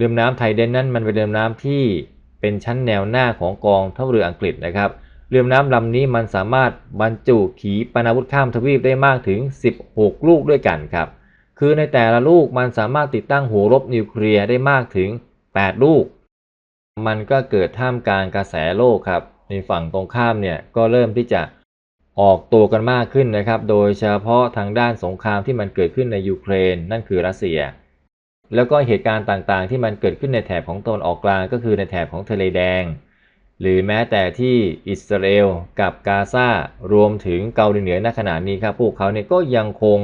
เรือน้ำไทเดนนั้นมันเป็นเรือน้ำที่เป็นชั้นแนวหน้าของกองทัพเรืออังกฤษนะครับเรือน้ำลำนี้มันสามารถบรรจุขีปนาวุธข้ามทวีปได้มากถึง 16 ลูกด้วยกันครับ คือในแต่ละลูกมันสามารถติดตั้งหัวรบนิวเคลียร์ได้มากถึง 8 ลูก มันก็เกิดท่ามกลางกระแสโลกครับ ในฝั่งตรงข้ามเนี่ยก็เริ่มที่จะออกตัวกันมากขึ้นนะครับ โดยเฉพาะทางด้านสงครามที่มันเกิดขึ้นในยูเครน นั่นคือรัสเซีย แล้วก็เหตุการณ์ต่างๆ ที่มันเกิดขึ้นในแถบของตนออกกลางก็คือในแถบของทะเลแดง หรือแม้แต่ที่อิสราเอลกับกาซารวมถึงเกาหลีเหนือณขณะนี้ครับพวกเขาเนี่ยก็ยังคง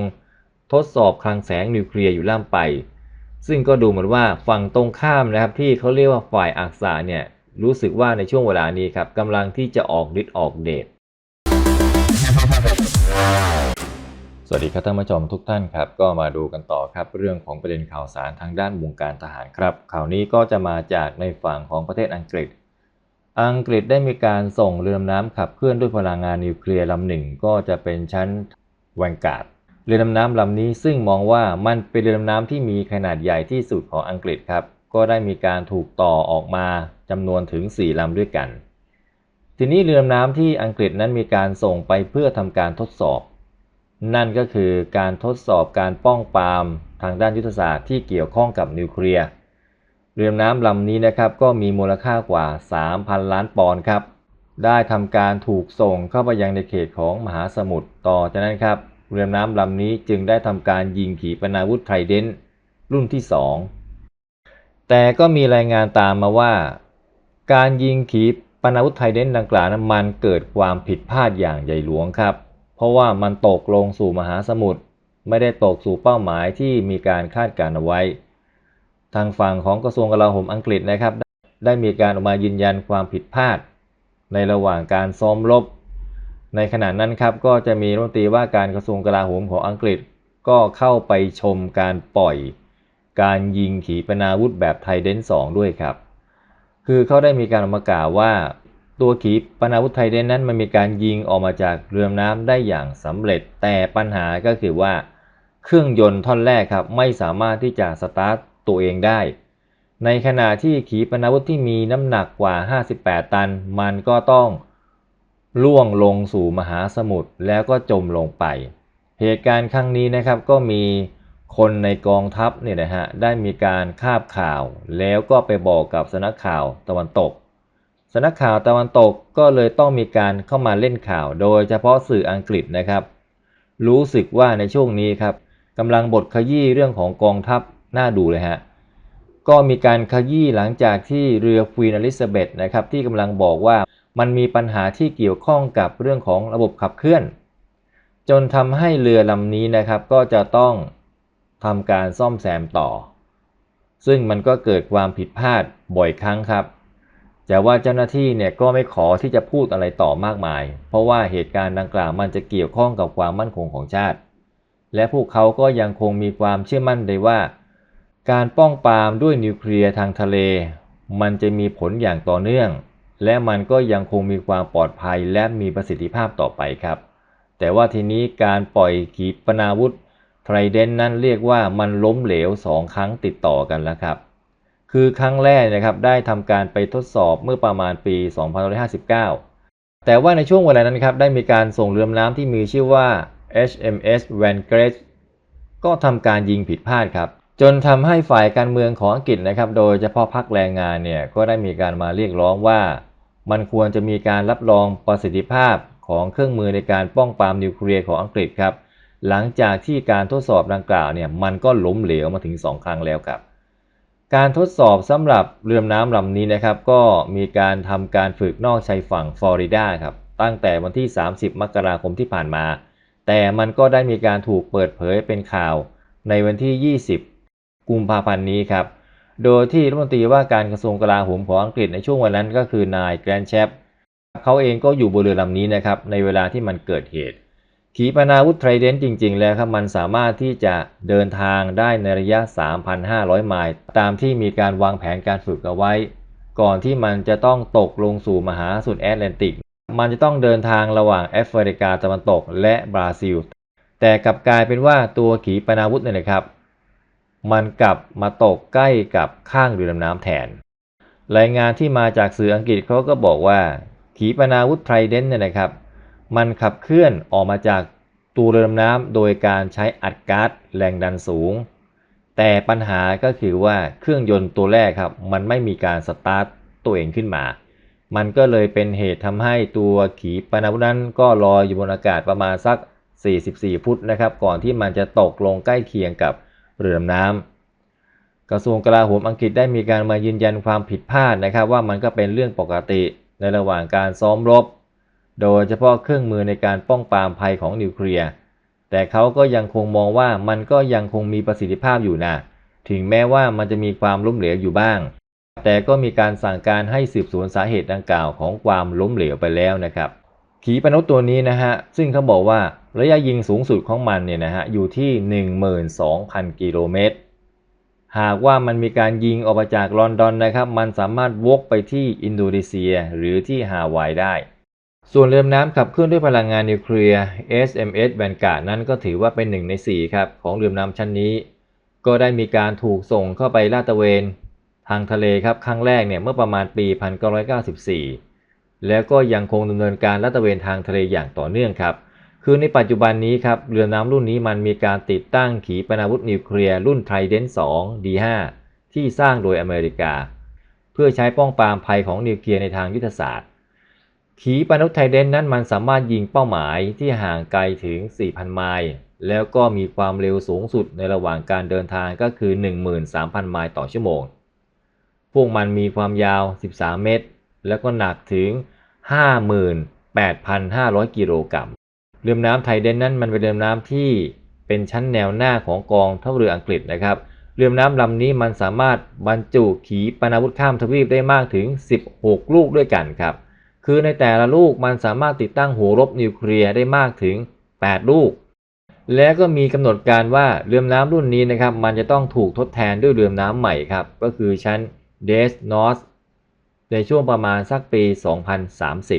ทดสอบคลังแสงนิวเคลียร์อยู่ล่ำไป ซึ่งก็ดูเหมือนว่าฝั่งตรงข้ามนะครับที่เขาเรียกว่าฝ่ายอักษาเนี่ยรู้สึกว่าในช่วงเวลานี้ครับกำลังที่จะออกฤทธิ์ออกเดช สวัสดีครับท่านผู้ชมทุกท่านครับ ก็มาดูกันต่อครับเรื่องของประเด็นข่าวสารทางด้านวงการทหารครับ ข่าวนี้ก็จะมาจากในฝั่งของประเทศอังกฤษ อังกฤษได้มีการส่งเรือดำน้ำขับเคลื่อนด้วยพลังงานนิวเคลียร์ลำหนึ่งก็จะเป็นชั้นแวนการ์ดเรือดำน้ำลำนี้ซึ่งมองว่ามันเป็นเรือดำน้ำที่มีขนาดใหญ่ที่สุดของอังกฤษครับ ก็ได้มีการถูกต่อออกมาจำนวนถึง 4ลำด้วยกัน ทีนี้เรือดำน้ำที่อังกฤษนั้นมีการส่งไปเพื่อทำการทดสอบ นั่นก็คือการทดสอบการป้องปรามทางด้านยุทธศาสตร์ที่เกี่ยวข้องกับนิวเคลียร์เรือน้ำลำนี้นะครับก็มีมูลค่ากว่า 3,000 ล้านปอนด์ครับ ได้ทำการถูกส่งเข้าไปยังในเขตของมหาสมุทรต่อจากนั้นครับ เรือน้ำลำนี้จึงได้ทำการยิงขีปนาวุธไทเดนรุ่นที่ 2 แต่ก็มีรายงานตามมาว่า การยิงขีปนาวุธไทเดนดังกล่าวนั้นมันเกิดความผิดพลาดอย่างใหญ่หลวงครับ เพราะว่ามันตกลงสู่มหาสมุทรไม่ได้ตกสู่เป้าหมายที่มีการคาดการณ์เอาไว้ ทางฝั่งของกระทรวงกลาโหมอังกฤษนะครับ ได้มีการออกมายืนยันความผิดพลาด ในระหว่างการซ้อมรบ ในขณะนั้นครับก็จะมีรัฐมนตรีว่าการกระทรวงกลาโหมของอังกฤษ ก็เข้าไปชมการปล่อย การยิงขีปนาวุธแบบไทเดนสองด้วยครับ คือเขาได้มีการออกมากล่าวว่า ตัวขีปนาวุธไทเดนนั้นมันมีการยิงออกมาจากเรือน้ำได้อย่างสำเร็จ แต่ปัญหาก็คือว่า เครื่องยนต์ท่อนแรกครับไม่สามารถที่จะสตาร์ทตัวเองได้ ในขณะที่ขีปนาวุธที่มีน้ำหนักกว่า 58 ตัน มันก็ต้องล่วงลงสู่มหาสมุทรแล้วก็จมลงไป เหตุการณ์ครั้งนี้นะครับก็มีคนในกองทัพเนี่ยนะฮะได้มีการคาบข่าว แล้วก็ไปบอกกับสนักข่าวตะวันตกำนักข่าวตะวันตกก็เลยต้องมีการเข้ามาเล่นข่าว โดยเฉพาะสื่ออังกฤษนะครับ รู้สึกว่าในช่วงนี้ครับกำลังบทขยี้เรื่องของกองทัพน่าดูเลยฮะก็มีการขยี้หลังจากที่เรือควีนอลิซาเบธนะครับที่กำลังบอกว่ามันมีปัญหาที่เกี่ยวข้องกับเรื่องของระบบขับเคลื่อน จนทำให้เรือลำนี้นะครับก็จะต้องทำการซ่อมแซมต่อ ซึ่งมันก็เกิดความผิดพลาดบ่อยครั้งครับ แต่ว่าเจ้าหน้าที่เนี่ยก็ไม่ขอที่จะพูดอะไรต่อมากมาย เพราะว่าเหตุการณ์ดังกล่าวมันจะเกี่ยวข้องกับความมั่นคงของชาติ และพวกเขาก็ยังคงมีความเชื่อมั่นได้ว่า การป้องปรามด้วยนิวเคลียร์ทางทะเล มันจะมีผลอย่างต่อเนื่อง และมันก็ยังคงมีความปลอดภัยและมีประสิทธิภาพต่อไปครับ แต่ว่าทีนี้การปล่อยขีปนาวุธไทรเดนนั้นเรียกว่ามันล้มเหลวสองครั้งติดต่อกันแล้วครับ คือครั้งแรกนะครับได้ทำการไปทดสอบเมื่อประมาณปี 2559 แต่ว่าในช่วงเวลานั้นครับได้มีการส่งเรือน้ำที่มีชื่อว่า HMS Van g r e s ก็ทำการยิงผิดพลาดครับ จนทำให้ฝ่ายการเมืองของอังกฤษนะครับ โดยเฉพาะพรรคแรงงานเนี่ยก็ได้มีการมาเรียกร้องว่า มันควรจะมีการรับรองประสิทธิภาพของเครื่องมือในการป้องปรามนิวเคลียร์ของอังกฤษครับ หลังจากที่การทดสอบดังกล่าวเนี่ยมันก็ล้มเหลวมาถึง 2 ครั้งแล้วครับ การทดสอบสำหรับเรือน้ำลำนี้นะครับ ก็มีการทำการฝึกนอกชายฝั่งฟลอริดาครับตั้งแต่วันที่ 30 มกราคมที่ผ่านมา แต่มันก็ได้มีการถูกเปิดเผยเป็นข่าวในวันที่ 20 กุมภาพันธ์นี้ครับ โดยที่รัฐมนตรีว่าการกระทรวงกลาโหมของอังกฤษในช่วงวันนั้นก็คือนายแกรนแชปเขาเองก็อยู่บนเรือลำนี้นะครับในเวลาที่มันเกิดเหตุ ขีปนาวุธไทรเดนต์จริง ๆ แล้วครับมันสามารถที่จะเดินทางได้ในระยะ 3,500 ไมล์ ตามที่มีการวางแผนการฝึกเอาไว้ ก่อนที่มันจะต้องตกลงสู่มหาสมุทรแอตแลนติก มันจะต้องเดินทางระหว่างแอฟริกาตะวันตกและบราซิล แต่กลับกลายเป็นว่าตัวขีปนาวุธเนี่ยนะครับ มันกลับมาตกใกล้กับข้างเรือดำน้ำแทน รายงานที่มาจากสื่ออังกฤษเขาก็บอกว่า ขีปนาวุธไทรเดนเนี่ยนะครับ มันขับเคลื่อนออกมาจากตัวเรือดำน้ำโดยการใช้อัดก๊าซแรงดันสูง แต่ปัญหาก็คือว่าเครื่องยนต์ตัวแรกครับ มันไม่มีการสตาร์ทตัวเองขึ้นมา มันก็เลยเป็นเหตุทำให้ตัวขีปนาวุธนั้นก็ลอยอยู่บนอากาศประมาณสัก 44 ฟุตนะครับ ก่อนที่มันจะตกลงใกล้เคียงกับเรือดำน้ำกระทรวงกลาโหมอังกฤษได้มีการมายืนยันความผิดพลาดนะครับ ว่ามันก็เป็นเรื่องปกติในระหว่างการซ้อมรบ โดยเฉพาะเครื่องมือในการป้องปรามภัยของนิวเคลียร์ แต่เขาก็ยังคงมองว่ามันก็ยังคงมีประสิทธิภาพอยู่นะ ถึงแม้ว่ามันจะมีความล้มเหลวอยู่บ้าง แต่ก็มีการสั่งการให้สืบสวนสาเหตุดังกล่าวของความล้มเหลวไปแล้วนะครับ ขีปนาวุธตัวนี้นะฮะ ซึ่งเขาบอกว่าระยะยิงสูงสุดของมันเนี่ยนะฮะอยู่ที่ 12,000 กิโลเมตร หากว่ามันมีการยิงออกมาจากลอนดอนนะครับ มันสามารถวกไปที่อินโดนีเซียหรือที่ฮาวายได้ ส่วนเรือน้ำขับเคลื่อนด้วยพลังงานนิวเคลียร์ SMS Vanguard นั้นก็ถือว่าเป็นหนึ่งใน 4 ครับ ของเรือน้ำชั้นนี้ ก็ได้มีการถูกส่งเข้าไปลาดตระเวน ทางทะเลครับครั้งแรกเนี่ยเมื่อประมาณปี 1994 แล้วก็ยังคงดำเนินการลาดตระเวนทางทะเลอย่างต่อเนื่องครับ คือในปัจจุบันนี้ครับเรือน้ำรุ่นนี้มันมีการติดตั้งขีปนาวุธนิวเคลียร์รุ่น Trident 2 D5 ที่สร้างโดยอเมริกา เพื่อใช้ป้องปรามภัยของนิวเคลียร์ในทางยุทธศาสตร์ ขีปนาวุธไทเดนนั้นมันสามารถยิงเป้าหมายที่ห่างไกลถึง 4,000 ไมล์ แล้วก็มีความเร็วสูงสุดในระหว่างการเดินทางก็คือ 13,000 ไมล์ต่อชั่วโมง พวกมันมีความยาว 13 เมตร แล้วก็หนักถึง 58,500 กิโลกรัม เรือน้ำไทเดนนั้นมันเป็นเรือน้ำที่เป็นชั้นแนวหน้าของกองทัพเรืออังกฤษนะครับเรือน้ำลำนี้มันสามารถบรรจุขีปนาวุธข้ามทวีปได้มากถึง 16 ลูกด้วยกันครับ คือในแต่ละลูกมันสามารถติดตั้งหัวรบนิวเคลียร์ได้มากถึง 8 ลูก และก็มีกำหนดการว่าเรือน้ำรุ่นนี้นะครับ มันจะต้องถูกทดแทนด้วยเรือน้ำใหม่ครับ ก็คือชั้น d e s n o s ในช่วงประมาณสักปี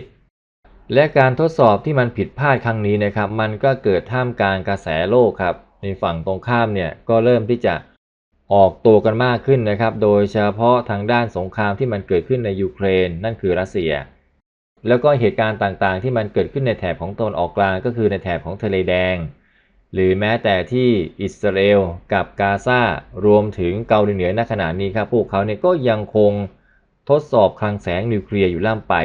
2030 และการทดสอบที่มันผิดพลาดครั้งนี้นะครับ มันก็เกิดท่ามกลางกระแสโลกครับ ในฝั่งตรงข้ามเนี่ยก็เริ่มที่จะออกตัวกันมากขึ้นนะครับ โดยเฉพาะทางด้านสงครามที่มันเกิดขึ้นในยูเครน นั่นคือรัสเซีย แล้วก็เหตุการณ์ต่างๆ ที่มันเกิดขึ้นในแถบของตะวันออกกลางก็คือในแถบของทะเลแดง หรือแม้แต่ที่อิสราเอลกับกาซารวมถึงเกาหลีเหนือณขณะนี้ครับพวกเขาเนี่ยก็ยังคงทดสอบคลังแสงนิวเคลียร์อยู่ล่ำไป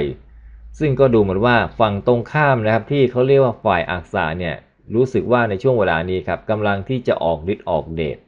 ซึ่งก็ดูเหมือนว่าฝั่งตรงข้ามนะครับที่เขาเรียกว่าฝ่ายอักษาเนี่ยรู้สึกว่าในช่วงเวลานี้ครับกำลังที่จะออกฤทธิ์ออกเดช